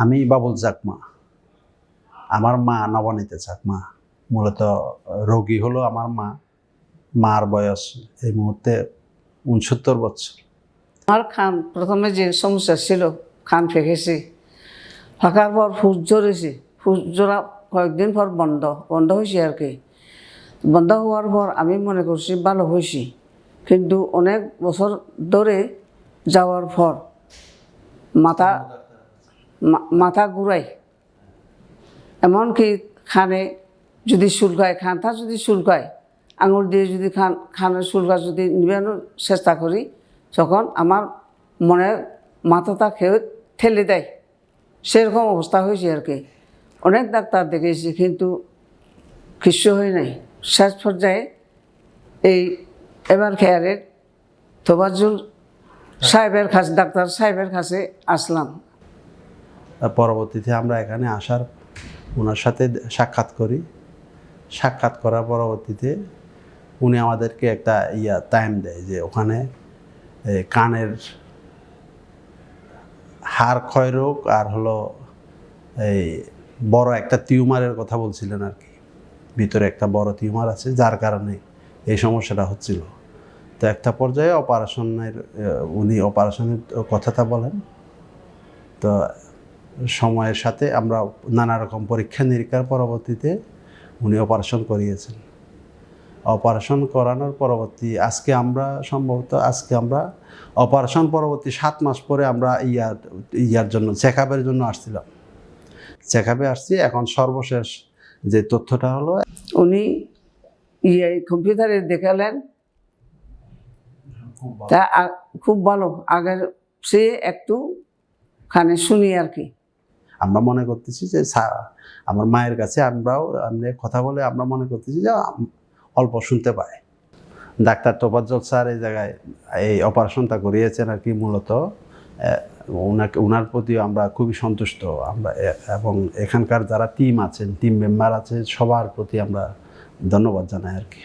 আমি বাবুল চাকমা আমার মা নবনীতে চাকমা মূলত রোগী হলো আমার মা। মার বয়স এই মুহূর্তে উনসত্তর বছর। আমার খান, প্রথমে যে সমস্যা ছিল, খান ফেঁকেছি। ফাঁকার পর ফুস জড়েছে ফুস জোড়া কয়েকদিন পর বন্ধ। বন্ধ হয়েছে আর কি। বন্ধ হওয়ার পর আমি মনে করছি ভালো হয়েছি। কিন্তু অনেক বছর ধরে যাওয়ার পর মাথা মাথা ঘুরাই এমনকি খানে যদি চুলকায় খানটা যদি চুলকায় আঙুল দিয়ে যদি খান, খানের চুলকা যদি নিবানোর চেষ্টা করি, তখন আমার মনে মাথাটা খেয়ে ঠেলে দেয়। সেরকম অবস্থা হয়েছে আর কি। অনেক ডাক্তার দেখেছি কিন্তু কিছু হয় নাই। শেষ পর্যায়ে এই এবার খেয়ারের তোবাজুল সাহেবের কাছে, ডাক্তার সাহেবের কাছে আসলাম। পরবর্তীতে আমরা এখানে আসার ওনার সাথে সাক্ষাৎ করি। সাক্ষাৎ করার পরবর্তীতে উনি আমাদেরকে একটা ইয়া টাইম দেয় যে ওখানে কানের হাড় ক্ষয় রোগ আর হলো এই বড় একটা টিউমারের কথা বলছিলেন আর কি। ভিতরে একটা বড় টিউমার আছে, যার কারণে এই সমস্যাটা হচ্ছিল। তো একটা পর্যায়ে অপারেশনের উনি অপারেশনের কথাটা বলেন। তো সময়ের সাথে আমরা নানা রকম পরীক্ষা নিরীক্ষার পরবর্তীতে উনি অপারেশন করিয়েছেন। অপারেশন করানোর পরবর্তী আজকে আমরা সম্ভবত আজকে আমরা অপারেশন পরবর্তী সাত মাস পরে আমরা ইয়ার ইয়ার জন্য চেক আপের জন্য আসছিলাম। চেক আপে আসছি এখন সর্বশেষ যে তথ্যটা হলো উনি ইয়ে কম্পিউটারে দেখালেন। তা খুব ভালো। আগের সে একটু খানে শুনি আর কি। আমরা মনে করতেছি যে আমার মায়ের কাছে আমরাও আমরা কথা বলে আমরা মনে করতেছি যে অল্প শুনতে পায়। ডাক্তার তোফাজ্জল স্যার এই জায়গায়, এই অপারেশনটা করিয়েছেন আর কি মূলত। ওনাকে ওনার প্রতিও আমরা খুবই সন্তুষ্ট। আমরা এবং এখানকার যারা টিম আছেন, টিম মেম্বার আছে সবার প্রতি আমরা ধন্যবাদ জানাই আর কি।